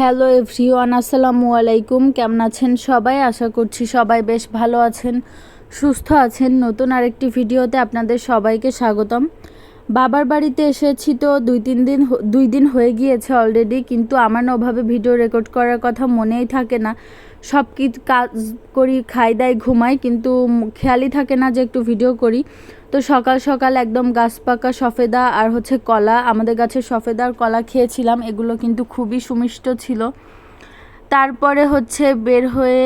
Hello everyone, আসসালামু আলাইকুম। কেমন আছেন সবাই? আশা করছি সবাই বেশ ভালো আছেন, সুস্থ আছেন। নতুন আরেকটি ভিডিওতে আপনাদের সবাইকে স্বাগতম। বাবার বাড়িতে এসেছি তো দুই তিন দিন দুই দিন হয়ে গিয়েছে অলরেডি কিন্তু আমার না ওভাবে ভিডিও রেকর্ড করার কথা মনেই থাকে না। সব কি কাজ করি, খাই দাই, ঘুমাই, কিন্তু খেয়ালই থাকে না যে একটু ভিডিও করি। তো সকাল সকাল একদম গাছ পাকা সফেদা আর হচ্ছে কলা, আমাদের গাছের সফেদা আর কলা খেয়েছিলাম, এগুলো কিন্তু খুবই সুমিষ্ট ছিল। তারপরে হচ্ছে বের হয়ে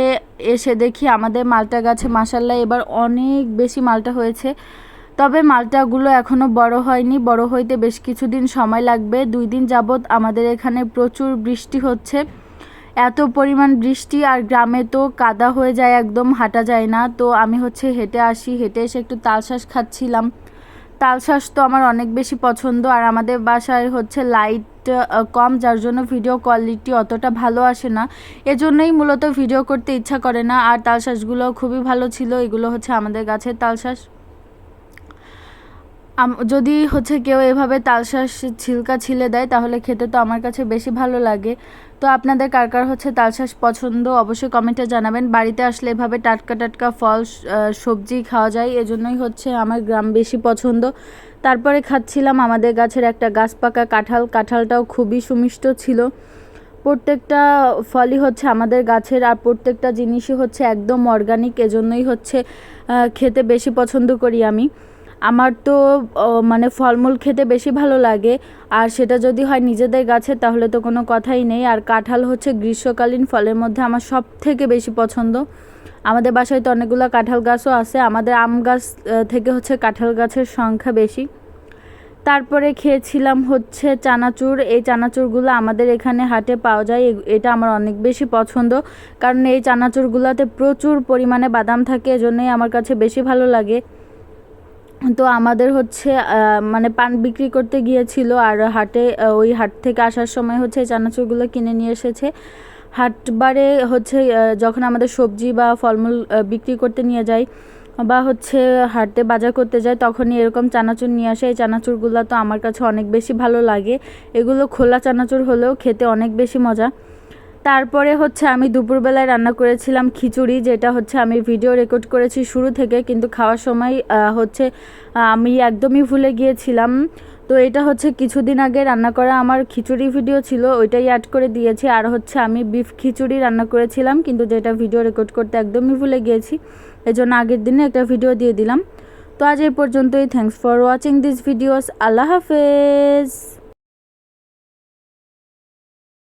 এসে দেখি আমাদের মালটা গাছে মাসাল্লাহ এবার অনেক বেশি মালটা হয়েছে। তবে মালটাগুলো এখনও বড় হয়নি। বড় হইতে বেশ কিছুদিন সময় লাগবে। দুই দিন যাবৎ আমাদের এখানে প্রচুর বৃষ্টি হচ্ছে। এত পরিমাণ বৃষ্টি আর গ্রামে তো কাদা হয়ে যায় একদম, হাঁটা যায় না। তো আমি হচ্ছে হেঁটে আসি। হেঁটে এসে একটু তালশাঁস খাচ্ছিলাম। তালশাঁস তো আমার অনেক বেশি পছন্দ আর আমাদের বাসায় হচ্ছে লাইট কম, যার জন্য ভিডিও কোয়ালিটি অতটা ভালো আসে না। এজন্যই মূলত ভিডিও করতে ইচ্ছা করে না। আর তালশাঁসগুলো খুবই ভালো ছিল। এগুলো হচ্ছে আমাদের গাছের তালশাঁস আম- যদি হচ্ছে কেউ এভাবে তালশাঁস ছিলকা ছিলে দেয়, তাহলে খেতে তো আমার কাছে বেশি ভালো লাগে। তো আপনাদের কার কার হচ্ছে তালশাঁস পছন্দ, অবশ্যই কমেন্টে জানাবেন। বাড়িতে আসলে এভাবে টাটকা টাটকা ফল সবজি খাওয়া যায়, এজন্যই হচ্ছে আমার গ্রাম বেশি পছন্দ। তারপরে খাচ্ছিলাম আমাদের গাছের একটা গাছ পাকা কাঁঠাল। কাঁঠালটাও খুবই সুমিষ্ট ছিল। প্রত্যেকটা ফলই হচ্ছে আমাদের গাছের, আর প্রত্যেকটা জিনিসই হচ্ছে একদম অর্গানিক এজন্যই হচ্ছে খেতে বেশি পছন্দ করি আমি। আমার তো মানে ফলমূল খেতে বেশি ভালো লাগে। আর সেটা যদি হয় নিজেদের গাছে, তাহলে তো কোনো কথাই নেই। আর কাঁঠাল হচ্ছে গ্রীষ্মকালীন ফলের মধ্যে আমার সব থেকে বেশি পছন্দ। আমাদের বাসায় তো অনেকগুলো কাঁঠাল গাছও আছে। আমাদের আম গাছ থেকে হচ্ছে কাঁঠাল গাছের সংখ্যা বেশি। তারপরে খেয়েছিলাম হচ্ছে চানাচুর। এই চানাচুরগুলো আমাদের এখানে হাটে পাওয়া যায়। এটা আমার অনেক বেশি পছন্দ। কারণ এই চানাচুরগুলোতে প্রচুর পরিমাণে বাদাম থাকে। এজন্যই আমার কাছে বেশি ভালো লাগে। তো আমাদের হচ্ছে মানে পান বিক্রি করতে গিয়েছিল আর হাটে ওই হাট থেকে আসার সময় হচ্ছে চানাচুরগুলো কিনে নিয়ে এসেছে। হাটবারে হচ্ছে যখন আমাদের সবজি বা ফলমূল বিক্রি করতে নিয়ে যায় বা হচ্ছে হাটে বাজার করতে যায় তখনই এরকম চানাচুর নিয়ে আসে। এই চানাচুরগুলো তো আমার কাছে অনেক বেশি ভালো লাগে। এগুলো খোলা চানাচুর হলেও খেতে অনেক বেশি মজা। তারপরে হচ্ছে আমি দুপুরবেলায় রান্না করেছিলাম খিচুড়ি, যেটা হচ্ছে আমি ভিডিও রেকর্ড করেছি শুরু থেকে, কিন্তু খাওয়ার সময় হচ্ছে আমি একদমই ভুলে গিয়েছিলাম। তো এটা হচ্ছে কিছুদিন আগে রান্না করা আমার খিচুড়ি ভিডিও ছিল, ওইটাই অ্যাড করে দিয়েছি। আর হচ্ছে আমি বিফ খিচুড়ি রান্না করেছিলাম, কিন্তু যেটা ভিডিও রেকর্ড করতে একদমই ভুলে গিয়েছি, এজন্য আগের দিনে একটা ভিডিও দিয়ে দিলাম। তো আজ এই পর্যন্তই thanks for watching this videos আল্লাহ হাফেজ।